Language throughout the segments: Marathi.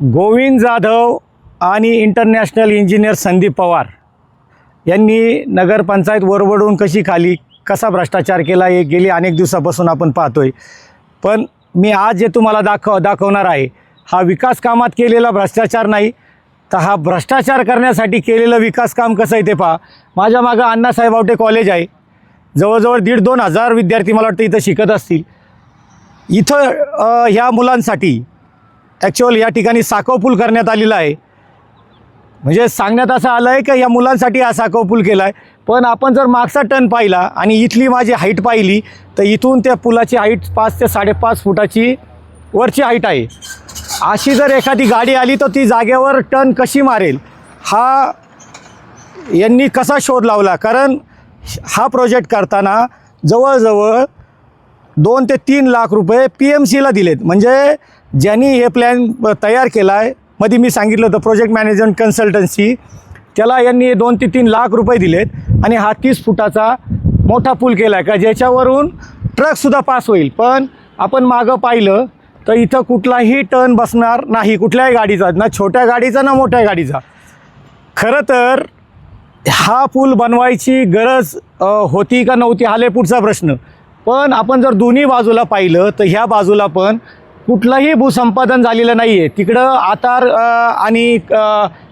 गोविंद जाधव आणि इंटरनॅशनल इंजिनियर संदीप पवार यांनी नगरपंचायत वरवडून कशी खाली कसा भ्रष्टाचार केला हे गेली अनेक दिवसापासून आपण पाहतोय. पण मी आज जे तुम्हाला दाखव दाखवणार आहे हा विकास कामात केलेला भ्रष्टाचार नाही. तर हा भ्रष्टाचार करण्यासाठी केलेलं विकास काम कसं आहे ते पहा. माझ्या मागं अण्णासाहेब आवटे कॉलेज आहे. जवळजवळ दीड दोन हजार विद्यार्थी मला वाटतं इथं शिकत असतील. इथं ह्या मुलांसाठी ॲक्च्युअल या ठिकाणी साखव पूल करण्यात आलेला आहे. म्हणजे सांगण्यात असं आलं आहे की या मुलांसाठी हा साखव पूल केला आहे पण आपण जर मागचा टन पाहिला आणि इथली माझी हाईट पाहिली तर इथून त्या पुलाची हाईट पाच ते साडेपाच फुटाची वरची हाईट आहे. अशी जर एखादी गाडी आली तर ती जागेवर टन कशी मारेल? हा यांनी कसा शोध लावला? कारण हा प्रोजेक्ट करताना जवळजवळ दोन ते तीन लाख रुपये पी एम सीला दिलेत. म्हणजे ज्यांनी हे प्लॅन तयार केला आहे मध्ये मी सांगितलं होतं प्रोजेक्ट मॅनेजमेंट कन्सल्टन्सी त्याला यांनी दोन ते तीन लाख रुपये दिलेत आणि हा तीस फुटाचा मोठा पूल केला आहे का? ज्याच्यावरून ट्रकसुद्धा पास होईल. पण आपण मागं पाहिलं तर इथं कुठलाही टर्न बसणार नाही. कुठल्याही गाडीचा ना छोट्या गाडीचा ना मोठ्या गाडीचा. खरं तर हा पूल बनवायची गरज होती का नव्हती हा लय पुढचा प्रश्न. पण आपण जर दोन्ही बाजूला पाहिलं तर ह्या बाजूला पण कुठलंही भूसंपादन झालेलं नाही आहे तिकडं आतार आणि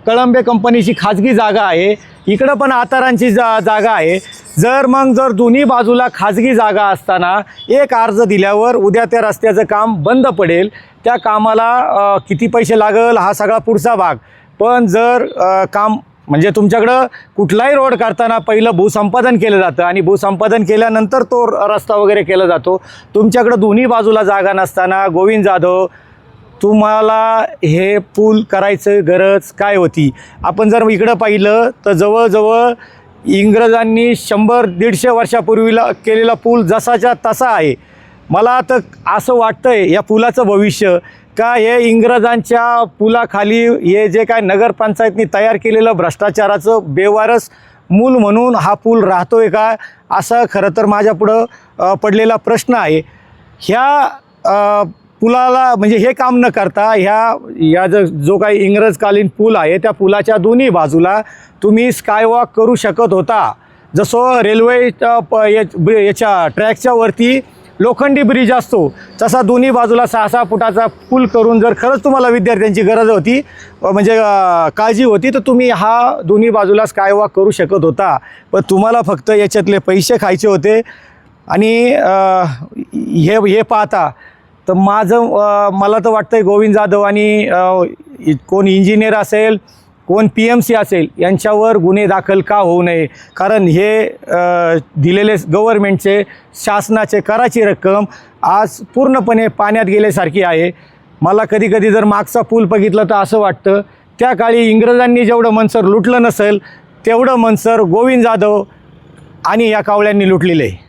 कळंबे कंपनीची खाजगी जागा आहे. इकडं पण आतारांची जा जागा आहे. जर मग जर दोन्ही बाजूला खाजगी जागा असताना एक अर्ज दिल्यावर उद्या त्या रस्त्याचं काम बंद पडेल. त्या कामाला किती पैसे लागल हा सगळा पुढचा भाग. पण जर काम म्हणजे तुमच्याकडं कुठलाही रोड करताना पहिलं भूसंपादन केलं जातं आणि भूसंपादन केल्यानंतर तो रस्ता वगैरे केला जातो. तुमच्याकडं दोन्ही बाजूला जागा नसताना गोविंद जाधव तुम्हाला हे पूल करायचं गरज काय होती? आपण जर इकडं पाहिलं तर जवळजवळ इंग्रजांनी शंभर दीडशे वर्षापूर्वीला केलेला पूल जसाच्या तसा आहे. मला तर असं वाटतं आहे या पुलाचं भविष्य का हे इंग्रजांच्या पुलाखाली हे जे काय नगरपंचायतनी तयार केलेलं भ्रष्टाचाराचं बेवारस मूल म्हणून हा पूल राहतो आहे का? असं खरं तर माझ्यापुढं पडलेला प्रश्न आहे. ह्या पुलाला म्हणजे हे काम न करता ह्या या जो जो काही इंग्रजकालीन पूल आहे त्या पुलाच्या दोन्ही बाजूला तुम्ही स्कायवॉक करू शकत होता. जसं रेल्वे प- याच्या ट्रॅकच्या वरती लोखंडी ब्रिज असतो. तसा दोन्ही बाजूला सहा सहा फुटाचा पूल करून जर खरंच तुम्हाला विद्यार्थ्यांची गरज होती म्हणजे काळजी होती तर तुम्ही हा दोन्ही बाजूला स्कायवॉक करू शकत होता. पण तुम्हाला फक्त याच्यातले पैसे खायचे होते आणि हे हे पाहता तर माझं मला तर वाटतं गोविंद जाधव आणि कोण इंजिनियर असेल कोण पी एम सी असेल यांच्यावर गुन्हे दाखल का होऊ नये? कारण हे दिलेले गव्हर्मेंटचे शासनाचे कराची रक्कम आज पूर्णपणे पाण्यात गेल्यासारखी आहे. मला कधी कधी जर मागचा पूल बघितलं तर असं वाटतं त्या काळी इंग्रजांनी जेवढं मनसर लुटलं नसेल तेवढं मनसर गोविंद जाधव आणि या कावळ्यांनी लुटलेलं आहे.